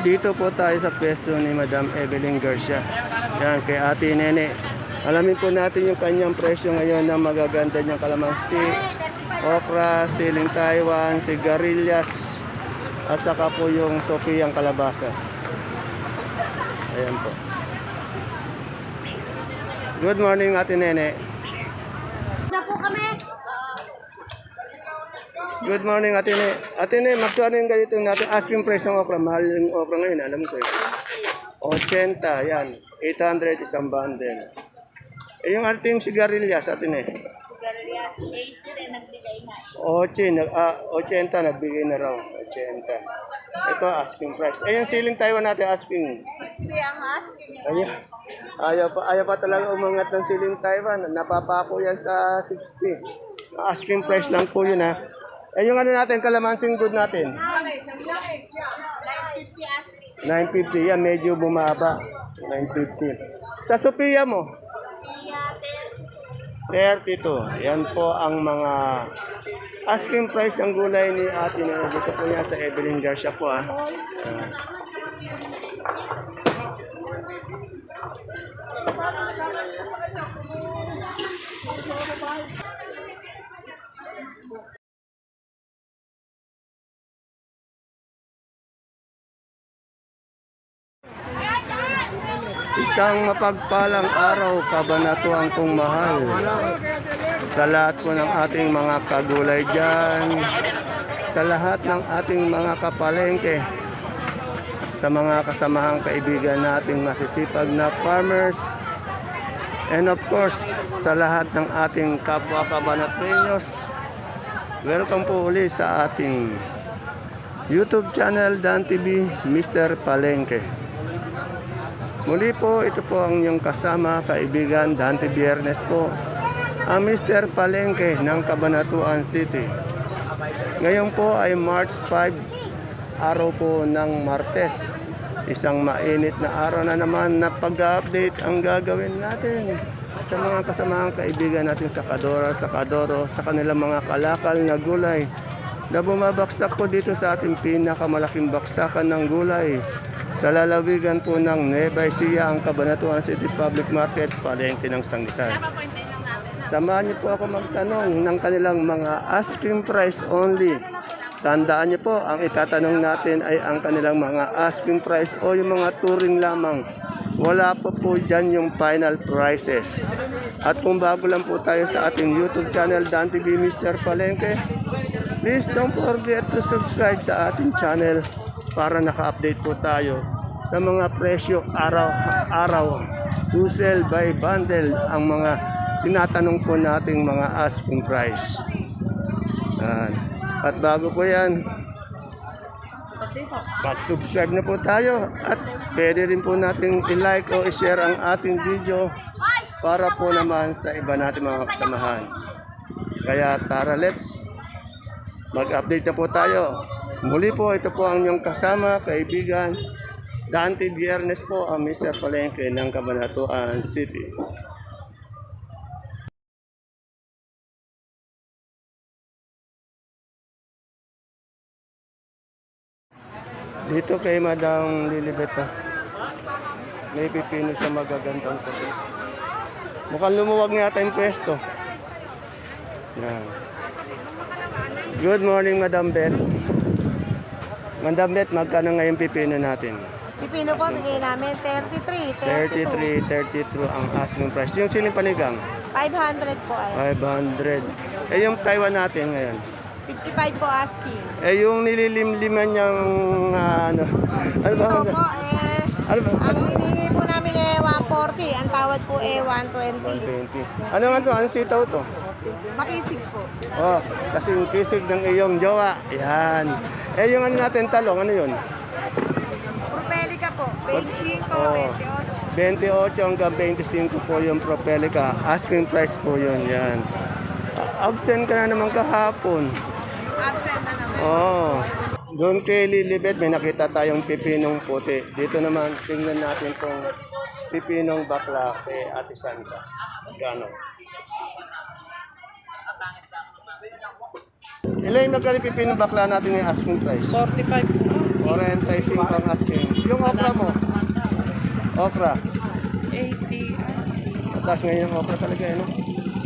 Dito po tayo sa pwesto ni Madam Evelyn Garcia. Yan, kay Ate Nene. Alamin po natin yung kanyang presyo ngayon ng magaganda niyang kalamansi, okra, siling Taiwan, sigarilyas, at saka po yung Sofiang kalabasa. Ayan po. Good morning, Ate Nene. Na po kami. Good morning, Ate Ne. Ate Ne, magkano yung ganito natin? Asking price ng okra. Mahal yung okra ngayon, alam ko eh. 80, yan. 800 isang bundle. Eh, yung ating sigarilyas, Ate Ne. Sigarilyas, 80 rin nagbigay na. 80, nag, ah, 80, nagbigay na raw. 80. Ito, asking price. Eh, yung siling Taiwan natin, asking. 60 ang asking. Ayaw, ayaw pa, ayaw pa talaga umangat ng siling Taiwan. Napapako yan sa 60. Asking price lang po yun ha. Eh, yung ano natin, kalamansing good natin. 950 asking. 950 yan, medyo bumaba. 950. Sa Sophia mo, Iya, 32. Yan po ang mga asking price ng gulay ni Ate na dito po yan sa Evelyn Garcia po ah. Ah. Isang mapagpalang araw, kabanatuan kong mahal. Sa lahat po ng ating mga kagulay dyan, sa lahat ng ating mga kapalengke, sa mga kasamahang kaibigan nating masisipag na farmers, and of course, sa lahat ng ating kapwa kabanatuenyos, welcome po uli sa ating YouTube channel Dan TV, Mr. Palengke. Muli po, ito po ang inyong kasama, kaibigan, Dante Biernes po, ang Mr. Palengke ng Cabanatuan City. Ngayon po ay March 5, araw po ng Martes. Isang mainit na araw na naman na pag-update ang gagawin natin sa mga kasamaang kaibigan natin sa Kadora, sa Kadoro, sa kanilang mga kalakal na gulay na bumabaksak po dito sa ating pinakamalaking baksakan ng gulay sa lalawigan po ng Nueva Ecija, ang Cabanatuan City Public Market, palengke ng Sangitan. Samahan niyo po ako magtanong ng kanilang mga asking price only. Tandaan niyo po, ang itatanong natin ay ang kanilang mga asking price o yung mga touring lamang. Wala po po dyan yung final prices. At kung bago lang po tayo sa ating YouTube channel, Dan TV Mr. Palengke, please don't forget to subscribe sa ating channel para naka-update po tayo sa mga presyo araw-araw. To sell by bundle ang mga tinatanong po nating mga asking price. At bago po yan, mag-subscribe na po tayo at pwede rin po natin i-like o i-share ang ating video para po naman sa iba natin mga kasamahan. Kaya tara, let's mag-update na po tayo. Muli po, ito po ang inyong kasama, kaibigan, Dante Biernes po, ang Mr. Palengke ng Cabanatuan City. Dito kay Madang Lilibet ah. May pipino sa magagandang puti. Mukhang lumuwag nga yata yung pwesto. Yan. Good morning, Madam Beth. Madam Beth, magkano ngayon pipino natin? Pipino po, bigay namin 33, 32. 33, 32 ang asking price. Yung siling panigang, 500 po ay. 500. Eh, yung Taiwan natin ngayon. 55 po asking. Eh, yung nililimliman niyang, ah, ano, ano ba? Ito po, eh, Ano ba? ang po namin eh 140. Ang tawad po eh 120. 120. Ano nga to? Anong sitaw to? Makisig po. Oh, kasi yung kisig ng iyong jowa. Yan. Eh, yung ano natin talong, ano yun? Propelica po, 25, Oh. 28. 28 hanggang 25 po yung Propelica. Asking price po yun. Yan. Absent ka na naman kahapon. Oh. Doon kay Lilibet, may nakita tayong pipinong puti. Dito naman, tingnan natin kung pipinong bakla kay Ate Santa. Gano? Ilan yung magkano pipinong bakla natin yung asking price? 45 po. 45 ang asking. Yung okra mo? Okra. 80. Mataas ngayon yung okra talaga, ano?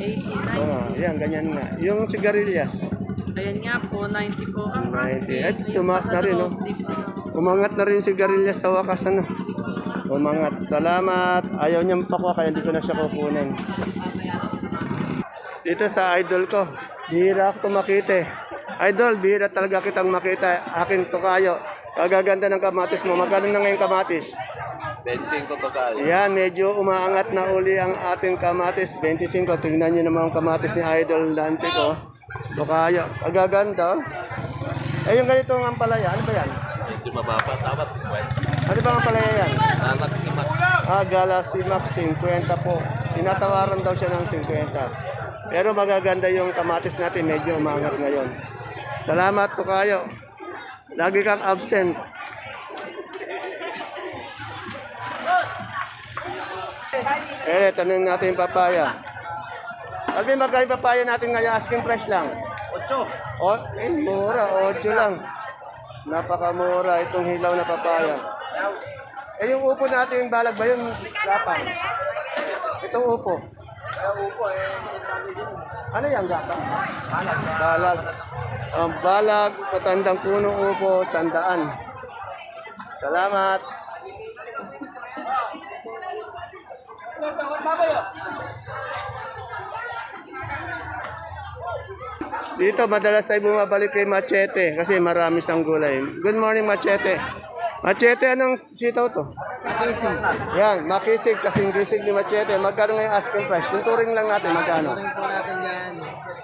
89. Oo nga, yan, ganyan nga. Yung sigarilyas, Ayan nga po, 90 po ang 90. asking. Ay, tumaas na rin, no? Umangat na rin yung sigarilyas sa wakas, ano? Umangat. Salamat. Ayaw niyang pakuha, kaya hindi ko na siya kukunin. Dito sa idol ko, bihira ako makita eh. Idol, bihira talaga kitang makita. Aking tukayo. Kagaganda ng kamatis mo. Magkano na ngayon kamatis? 25 to tayo. Yan, medyo umaangat na uli ang ating kamatis. 25. Tingnan niyo naman ang kamatis ni Idol Dante ko. Tukayo. Kagaganda. oh. Eh, yung ganitong ampalaya, ano ba yan? Medyo mababa. Dapat Ano ba ang ampalaya yan? Anak si Max. Ah, Galaxy Max 50 po. Tinatawaran daw siya ng 50. Pero magaganda yung kamatis natin, medyo umangat ngayon. Salamat po kayo. Lagi kang absent. Eh, tanong natin yung papaya. Alvin, magkano yung papaya natin ngayon? Asking price lang. 8. O, eh, mura. 8 lang. Napakamura itong hilaw na papaya. Eh, yung upo natin, balag ba yun? Gapang. Itong upo. Ano yung gapang? Balag. Balag. Ang balag, patandang punong upo, sandaan. Salamat. Dito madalas tayo bumabalik kay Machete kasi marami siyang gulay. Good morning Machete. Machete, anong sitaw to? Makisig. Yan, makisig, kasing gisig ni Machete. Magkano ngayon asking price? Yung turing lang natin, magkano? Ring po natin yan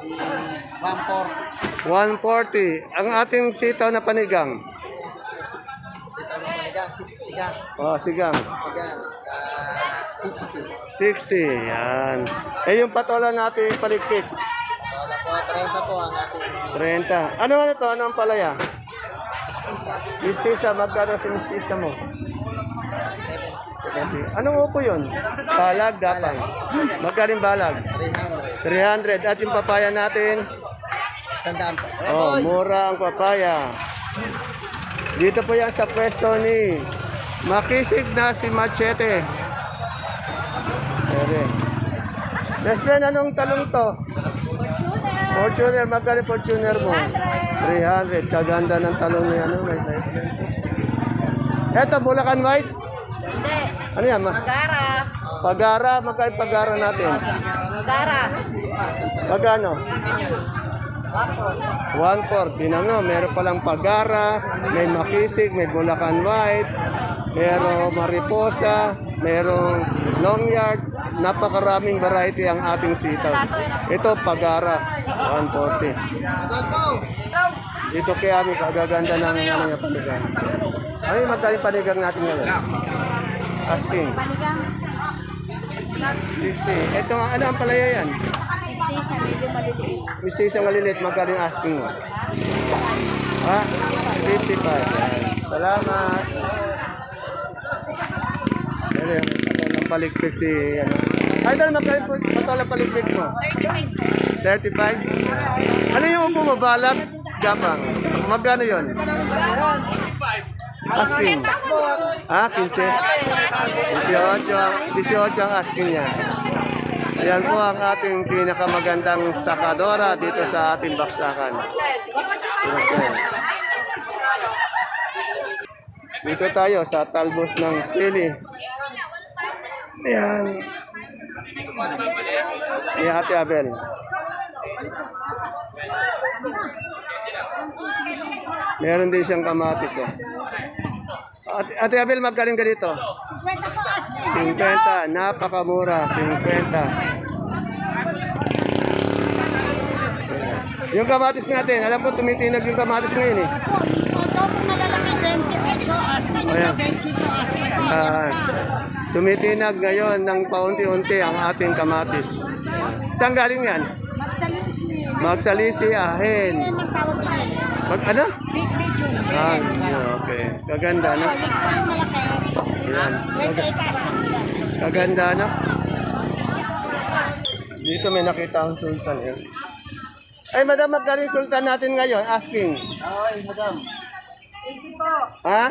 is 140. 140. Ang ating sitaw na panigang. Ito na talaga, siga. Oh, sigang. Siga. Uh, 60. 60. Yan. Eh, yung patola natin palikpik. 30. Ano ano to? Ano ang palaya? Mistisa, magkano si mistisa mo? 70. Anong upo yun? Balag, gapang. Magkano yung balag? 300. 300. At yung papaya natin? Sandaan. Oh, mura ang papaya. Dito po yan sa pwesto ni Makisig na si Machete. Ere. Best friend, anong talong to? Fortuner, magkano Fortuner mo? 300. Kaganda ng talong ni ano. May, Eto, Bulacan White. Hindi. Ano yan? Ma? Magara. Pagara, magkano pagara natin? Magara. Magkano? 1-4. Tinan mo, meron palang pagara, may makisig, may bulacan white, merong mariposa, merong long yard. Napakaraming variety ang ating sitaw. Ito, pagara, 140. Dito kaya kami kagaganda ng ano yung panigang. Ano yung yung panigang natin ngayon? Asking. Panigang. 60. Ito, ano ang palaya yan? 50 sa maliliit. Magkano yung asking mo? Ha? 55. Yan. Salamat. Ano yung patolang paligpit si... Ano? Idol, magkano po patolang paligpit mo? 35. Ano yung upo mo? Balag? Gapang. Magkano yun? Asking. Ha? 15? 18. 18 ang asking niya. Ayan po ang ating pinakamagandang sakadora dito sa ating baksakan. Dito tayo sa talbos ng sili. Ayan. Ni Ate Abel. Meron din siyang kamatis. Eh. Ate, Ate Abel, magkaling ka dito? 50 po asking. 50, napakamura, 50. Yung kamatis natin, alam ko tumitinag yung kamatis ngayon eh. Ito po malalaki 28 asking. Ayan. 25 asking. Ah, tumitinag ngayon ng paunti-unti ang ating kamatis. Saan galing yan? Magsalisi. Magsalisi, ahin. Yan ang tawag ko. Mag, ano? Big medium. Ah, okay. Kaganda, no? Big po yung malaki. Yan. 28 asking nila. Kaganda, no? Dito may nakita akong sultan. Eh. Ay, madam, magkano yung sultan natin ngayon? Asking. Ay, madam. Ha?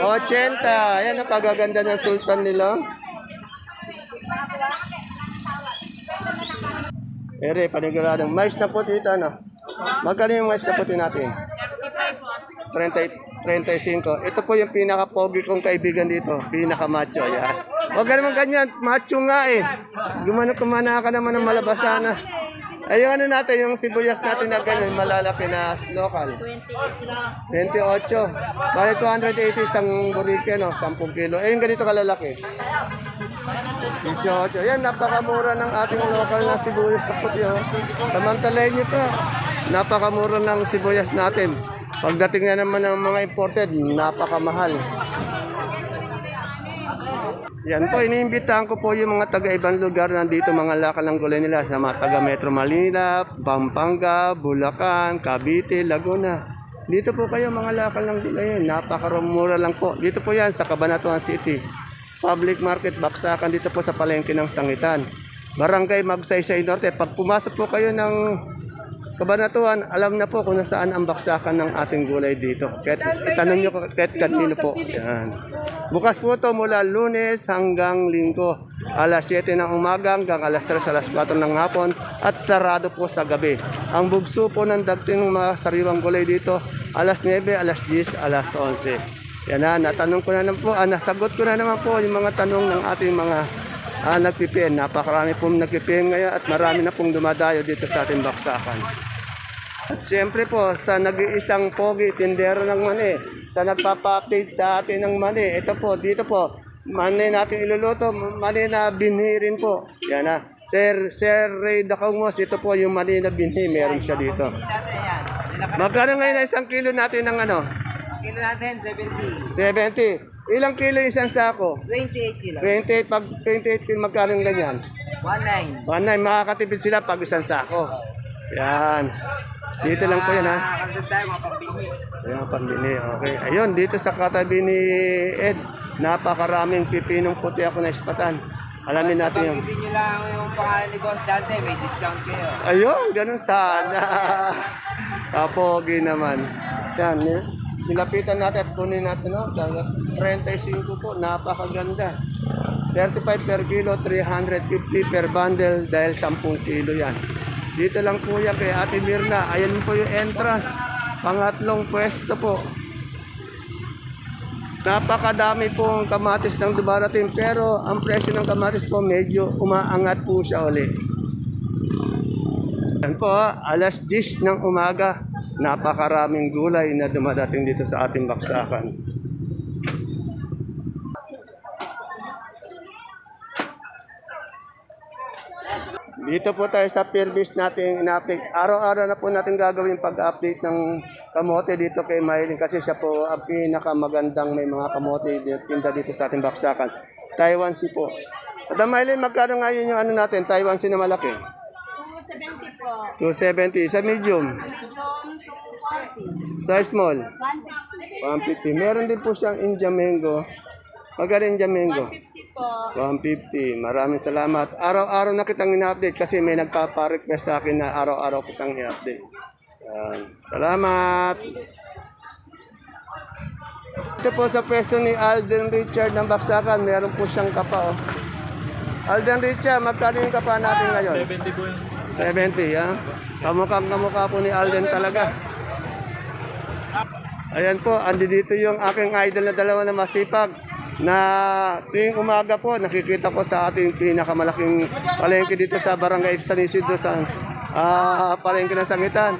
80. Ayan, ang kagaganda ng sultan nila. Ere, paniguradong. Mais na puti ito, ano? Magkano yung mais na puti natin? 30, 35. Ito po yung pinaka-pogi kong kaibigan dito. Pinaka-macho. Yan. Huwag ka naman ganyan. Macho nga eh. Gumano kumana ka naman ng malabasana. Ay, yung ano natin, yung sibuyas natin na ganyan, malalaki na local. 28. Bali 280 isang burike, no? 10 kilo. Eh, yung ganito kalalaki. 18. Yan, napakamura ng ating local na sibuyas sa puti. Oh. Samantalayin nyo pa. Napakamura ng sibuyas natin. Pagdating na naman ng mga imported, napakamahal. Yan po, iniimbitahan ko po yung mga taga-ibang lugar nandito, mga lakal ng gulay nila sa mga taga Metro Manila, Pampanga, Bulacan, Cavite, Laguna. Dito po kayo mga lakal ng gulay. Napakarumura lang po. Dito po yan sa Cabanatuan City. Public Market, Baksakan dito po sa palengke ng Sangitan. Barangay Magsaysay Norte. Pag pumasok po kayo ng Kabanatuan, alam na po kung nasaan ang baksakan ng ating gulay dito. Kahit itanong nyo kahit kanino po. Yan. Bukas po ito mula lunes hanggang linggo. Alas 7 ng umaga hanggang alas 3, alas 4 ng hapon at sarado po sa gabi. Ang bugso po ng dagting ng mga sariwang gulay dito, alas 9, alas 10, alas 11. Yan na, natanong ko na naman po, ah, nasagot ko na naman po yung mga tanong ng ating mga ah, nagpipm. Napakarami pong nagpipm ngayon at marami na pong dumadayo dito sa ating baksakan. At siyempre po, sa nag-iisang pogi, tindero ng mani, sa nagpapa-update sa atin ng mani, ito po, dito po, mani natin iluluto, mani na binhi rin po. Yan na. Sir, Sir Ray Dacongos, ito po yung mani na binhi, meron siya dito. Magkano ngayon na isang kilo natin ng ano? Kilo natin, 70. 70. Ilang kilo yung isang sako? 28 kilo. 28, pag 28 kilo, magkano ganyan? 19. Panay, makakatipid sila pag isang sako. Yan. Dito lang po yan ha. Ayan, pambili. Okay. Ayun, dito sa katabi ni Ed, napakaraming pipinong puti ako na ispatan. Alamin natin yung... Hindi nyo lang yung pangalan ni Boss Dante, may discount kayo. Ayun, ganun sana. Kapogi naman. Yan, nil- nilapitan natin at kunin natin, no? Dagat 35 po, napakaganda. 35 per kilo, 350 per bundle dahil 10 kilo yan. Dito lang po yan kay Ate Mirna. Ayan po yung entrance. Pangatlong pwesto po. Napakadami pong kamatis ng dumarating pero ang presyo ng kamatis po medyo umaangat po siya ulit. Yan po, alas 10 ng umaga, napakaraming gulay na dumadating dito sa ating baksakan. Dito po tayo sa Perbis natin in-update. Araw-araw na po natin gagawin pag-update ng kamote dito kay Maylin kasi siya po ang pinakamagandang may mga kamote tinda dito sa ating baksakan. Taiwan Sea po. Madam Maylin, magkano nga yun yung ano natin, Taiwan Sea na malaki? 270 po. 270. Sa medium. Medium 240. Sa small. 150. 150. Meron din po siyang India Mango. Magkano India Mango? 150 po. 150. Maraming salamat. Araw-araw na kitang ina-update kasi may nagpapa-request sa akin na araw-araw kitang ina-update. Yan. Salamat. Ito po sa pwesto ni Alden Richard ng Baksakan. Meron po siyang kapa. Oh. Alden Richard, magkano yung kapa natin ngayon? 70 po 70, ha? Kamukhang kamukha po ni Alden talaga. Ayan po, andi dito yung aking idol na dalawa na masipag na tuwing umaga po nakikita ko sa ating pinakamalaking palengke dito sa Barangay San Isidro sa ah, palengke ng Sangitan.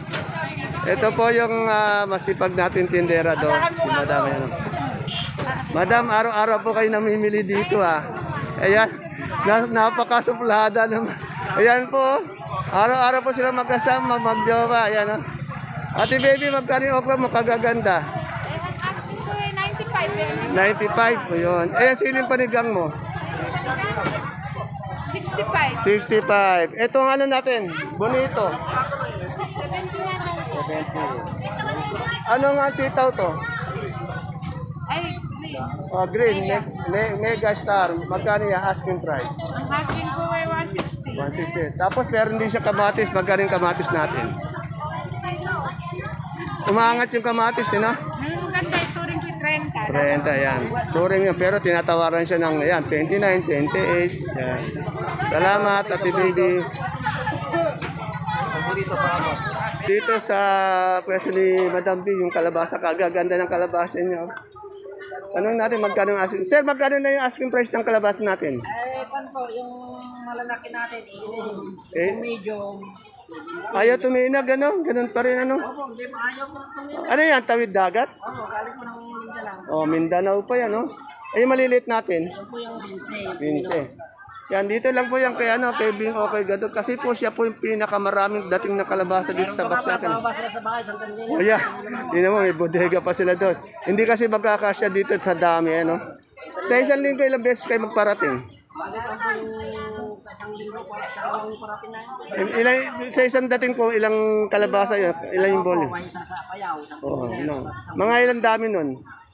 Ito po yung ah, masipag natin tindera do, si Madam. Ayan. Madam, araw-araw po kayo namimili dito ha. Ayan, na, napakasuplada naman. Ayan po, araw-araw po sila magkasama, magjowa. Ayan o. Ate baby, magkano yung okra mo? Eh, ang asking ko eh, 95. Pero 95 po yun. Eh, ang siling panigang mo? 65. 65. Itong ano natin, bonito. 70 na lang po. 70. Ano nga ang sitaw to? Ay, green. Oh, green, me, me, mega star. Magkano yung asking price? Ang asking ko ay 160. 160. Tapos meron din siya kamatis. Magkano yung kamatis natin? Umaangat yung kamatis, eh, no? Ang ganda, ito rin si 30. 30, yan. Touring yan, pero tinatawaran siya ng yan, 29, 28. Yan. Salamat, Ate Baby. Dito sa pwesto ni Madam B, yung kalabasa, kagaganda ng kalabasa niya. Tanong natin magkano ang asking. Sir, magkano na yung asking price ng kalabasa natin? Eh, pan po, yung malalaki natin, eh, Eh? yung medium. Ayaw tumina, gano'n? Ganun pa rin, ano? Opo, hindi pa ayaw po tumingin. Ano yan, tawid dagat? Opo, galing po ng Mindanao. O, Mindanao pa yan, no? Eh, yung maliliit natin. Yan po yung Vince. Vince. Yan, dito lang po yan kay, ano, kay Bing Okay Gado. Kasi po siya po yung pinakamaraming dating na kalabasa dito sa Baksakan. Pababa sila sa bahay, sa O Tanzania. yeah, tingnan mo, may bodega pa sila doon. Hindi kasi magkakasya dito sa dami, ano? Sa isang linggo, ilang beses kayo magparating? Sa isang linggo po, dalawang parating na yun. Il- Ilang, sa isang dating po, ilang kalabasa yun? Ilang yung may isa sa Payaw, Pulero, no. Mga ilang dami nun?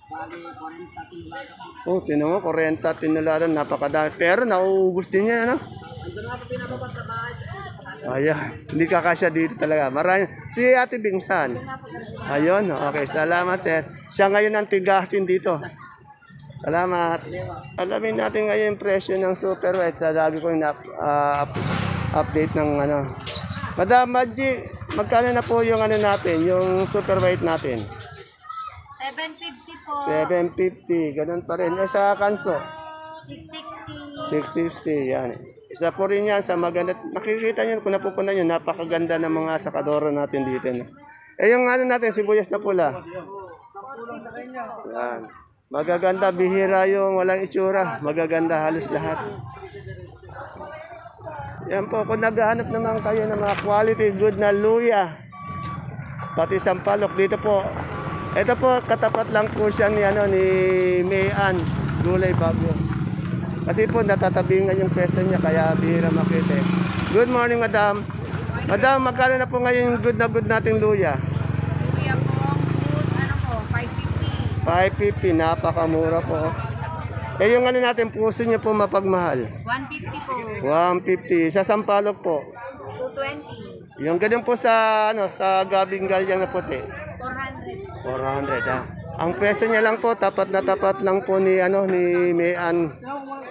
Bali, 40 tinulaga po. Oh, tinan mo, 40 tinularan, napakadami. Pero nauubos din yan, ano? Andun nga po sa bahay. Ayan, hindi kakasya dito talaga. Marami. Si Ate Bingsan. Ayun, okay. Salamat, sir. Siya ngayon ang tigasin dito. Salamat. Alamin natin ngayon yung presyo ng super white. Sa lagi ko yung ah, up- update ng ano. Madam Madji, magkano na po yung ano natin, yung super white natin? 750 po. 750, ganun pa rin. Eh, sa kanso, 660. 660, yan. Isa po rin yan sa maganda. Makikita nyo kung napupunan nyo, napakaganda ng mga sakadora natin dito. No? Eh yung ano natin, sibuyas na pula. Yan. Magaganda, bihira yung walang itsura. Magaganda halos lahat. Yan po, kung naghahanap naman kayo ng mga quality good na luya, pati sampalok dito po. Ito po, katapat lang po siya ni, ano, ni Mayan, Gulay Bagyo. Kasi po natatabingan yung pwesto niya kaya bihira makita. eh. Good morning, madam. Madam, magkano na po ngayon yung good na good nating luya? Kuya po, good, ano po, 550. 550, napakamura po. Eh yung ano natin, puso niya po mapagmahal. 150 po. 150. Sa sampalok po. 220. Yung ganun po sa ano sa gabing galyang na puti. 400. 400 ah. Ang pwesto niya lang po tapat na tapat lang po ni ano ni Mayan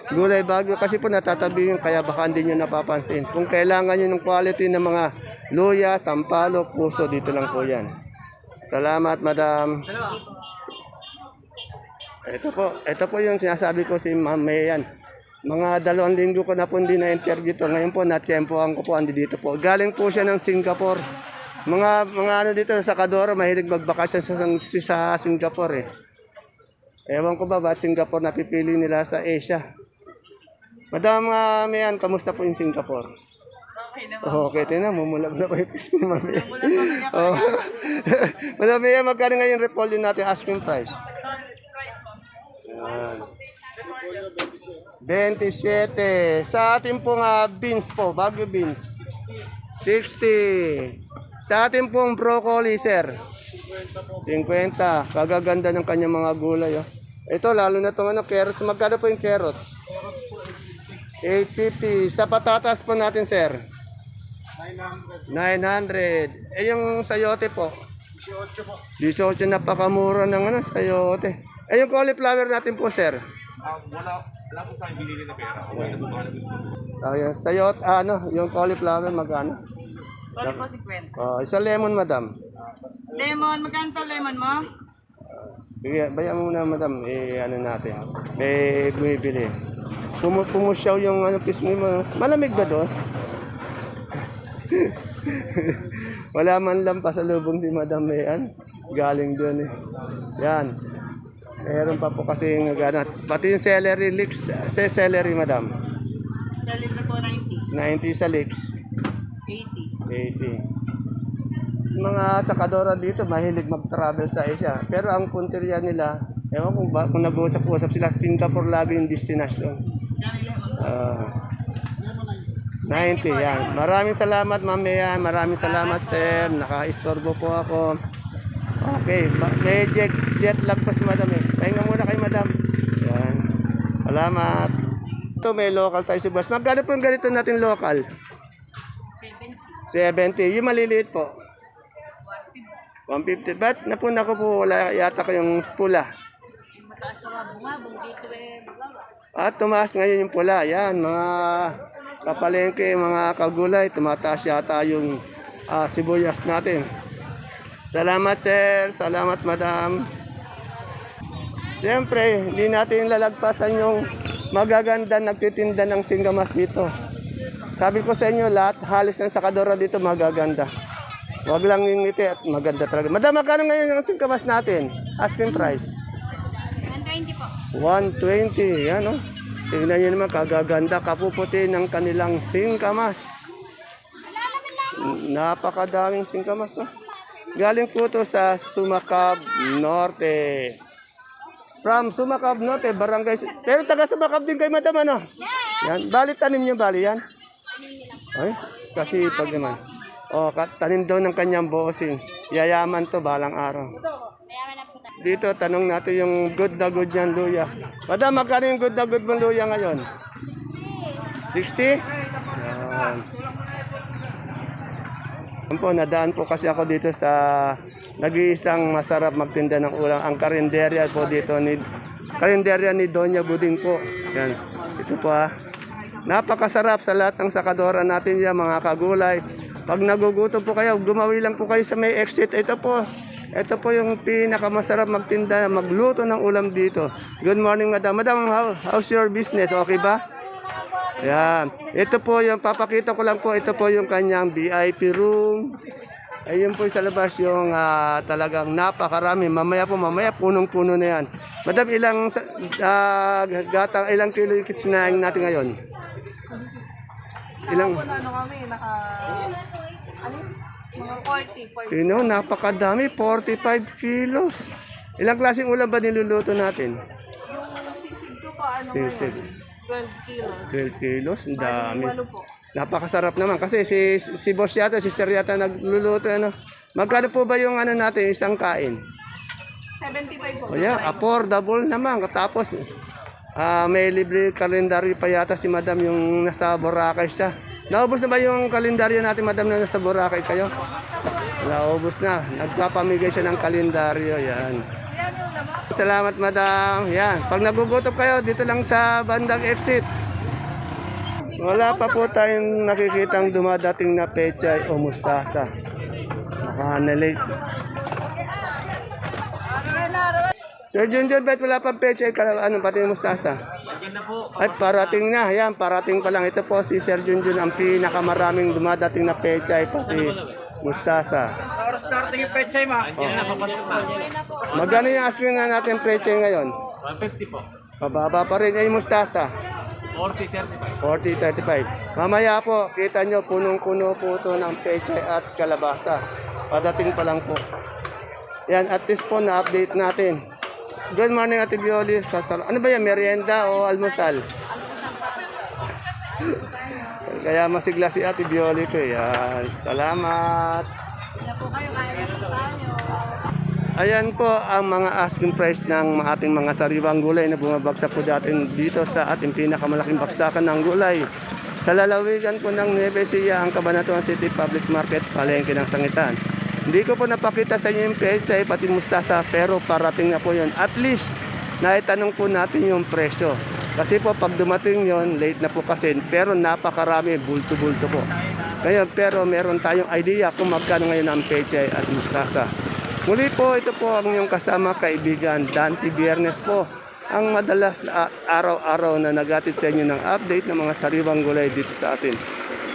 Gulay Bagyo kasi po natatabi yun kaya baka hindi niyo napapansin. Kung kailangan niyo ng quality ng mga luya, sampalok, puso dito lang po 'yan. Salamat, madam. Ito po, ito po yung sinasabi ko si Ma'am Mayan. Mga dalawang linggo ko na po hindi na-interview to. Ngayon po, na-tempohan ko po, andi dito po. Galing po siya ng Singapore. Mga mga ano dito sa Kadoro, mahilig magbakasyon sa, sa Singapore eh. Ewan ko ba ba't Singapore napipili nila sa Asia? Madam uh, Mayan, kamusta po yung Singapore? Okay naman. Okay, tinan, mumulag na pa yung fish ni Ma'am Mayan. Oh. Madam Mayan, magkano ngayon repolyo natin asking price? Yan. 27. Sa ating pong ah, beans po, Baguio beans. 60. Sa ating pong broccoli, sir. 50. Kagaganda ng kanyang mga gulay. Oh. Ito, lalo na itong ano, carrots. Magkano po yung carrots? 850. Sa patatas po natin, sir. 900. 900. Eh, yung sayote po? 18 po. 18, napakamura ng ano, sayote. Eh, yung cauliflower natin po, sir? Ayan, sayot, ah, ano, yung cauliflower magkano? Sorry po, 50. Oh, isa lemon, madam. Lemon, magkano to lemon mo? Sige, bayan mo muna, madam. Eh, ano natin. May bumibili. Pumu pumusyaw yung ano, pisngi mo. Malamig ba doon? Wala man lang pasalubong si Madam Mayan. Galing doon eh. Yan. Meron pa po kasi yung gana. Pati yung celery leeks. Sa celery, madam. Na po 90. 90 sa leeks. 80. 80. Mga sakadora dito, mahilig mag-travel sa Asia. Pero ang punteriya nila, ewan kung, ba, kung nag-uusap-usap sila, Singapore lagi yung destination. Ah, 90, yan. Maraming salamat, Ma'am Mayan. Maraming salamat, sir. Naka-istorbo po ako. Okay, ma- may jet, jet lag pa si Madam eh. Pahinga muna kay Madam. Yan. Salamat. Ito may local tayo si Boss. Magkano po yung ganito natin local? 70. Yung maliliit po? 150. 150. Ba't napuna ko po wala yata kayong pula? At tumaas ngayon yung pula. Yan, mga kapalengke, mga kagulay. Tumataas yata yung ah, sibuyas natin. Salamat sir, salamat madam. Siyempre, hindi natin lalagpasan yung magaganda nagtitinda ng singgamas dito. Sabi ko sa inyo, lahat halos ng sakadora dito magaganda. Huwag lang yung ngiti at maganda talaga. Madam, magkano ngayon yung singkamas natin? Asking price? 120 po. 120. Yan, oh. Tingnan nyo naman, kagaganda, kapuputi ng kanilang singkamas. Napakadaming singkamas, oh. Galing po to sa Sumakab Norte. From Sumakab Norte, Barangay... Pero taga Sumakab din kayo, madam, ano? Yan. Bali, tanim nyo, bali yan? Ay, kasi pag naman. Oh, kat- tanim daw ng kanyang bossing. Yayaman to balang araw. Dito, tanong natin yung good na good niyan luya. Madam, magkano yung good na good mong luya ngayon? 60? Yan. Yan po, nadaan po kasi ako dito sa nag-iisang masarap magtinda ng ulam. Ang karinderya po dito ni karinderya ni Doña Buding po. Yan. Ito po ha. Napakasarap sa lahat ng sakadora natin yan, mga kagulay. Pag nagugutom po kayo, gumawi lang po kayo sa may exit. Ito po, ito po yung pinakamasarap magtinda, magluto ng ulam dito. Good morning, madam. Madam, how, how's your business? Okay ba? Yan. Ito po yung papakita ko lang po. Ito po yung kanyang VIP room. Ayun po sa labas yung ah, talagang napakarami. Mamaya po, mamaya punong-puno na yan. Madam, ilang uh, gatang, ilang kilo yung kitsinahin natin ngayon? Ilang? Ano kami, naka... Ano? Mga 40, 40. Tino, napakadami. 45 kilos. Ilang klaseng ulam ba niluluto natin? Yung sisig ko pa, ano Sisig. ngayon? 12 kilos. 12 kilos. Ang dami. Walo po. Napakasarap naman kasi si si boss yata, si sir yata nagluluto ano. Magkano po ba yung ano natin isang kain? 75 po. O yeah, affordable naman. Tapos ah may libre kalendaryo pa yata si madam yung nasa Boracay siya. Naubos na ba yung kalendaryo natin madam na nasa Boracay kayo? Naubos na. Nagpapamigay siya ng kalendaryo. Yan. Salamat madam. Yan. Pag nagugutom kayo, dito lang sa bandang exit. Wala pa po tayong nakikitang dumadating na pechay o mustasa. Naka-late. Sir Junjun, ba't wala pang pechay? Kala- Ano, pati yung mustasa? At parating na, yan, parating pa lang. Ito po si Sir Junjun, ang pinakamaraming dumadating na pechay, pati mustasa. Oras starting yung pechay ma. Magkano yung asking na natin pechay ngayon? 150 po. Mababa pa rin. Ay, mustasa. 40, 35. 40-35. Mamaya po, kita nyo, punong-puno po ito ng pechay at kalabasa. Padating pa lang po. Yan, at least po na-update natin. Good morning, Ate Bioli. Kasal- Ano ba yan, merienda o almusal? Kaya masigla si Ate Bioli ko. Yan, salamat. Ayan po ang mga asking price ng ating mga sariwang gulay na bumabagsak po datin dito sa ating pinakamalaking baksakan ng gulay. Sa lalawigan po ng Nueva Ecija, ang Cabanatuan City Public Market, palengke ng sangitan. Hindi ko po napakita sa inyo yung pechay, pati mustasa, pero parating na po yun. At least, naitanong po natin yung presyo. Kasi po, pag dumating yon late na po kasi, pero napakarami, bulto-bulto po. Ngayon, pero meron tayong idea kung magkano ngayon ang pechay at mustasa. Muli po, ito po ang inyong kasama kaibigan, Dante Biernes po. Ang madalas na araw-araw na nagatid sa inyo ng update ng mga sariwang gulay dito sa atin.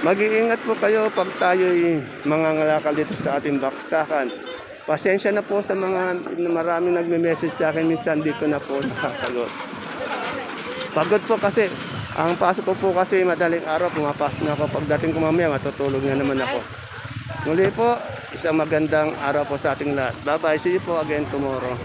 Mag-iingat po kayo pag tayo'y mga ngalakal dito sa ating baksakan. Pasensya na po sa mga maraming nagme-message sa akin, minsan di ko na po nasasagot. Pagod po kasi, ang pasok ko po kasi madaling araw, pumapasok na ako. Pagdating ko mamaya, matutulog na naman ako. Muli po, isang magandang araw po sa ating lahat. Bye-bye. See you po again tomorrow.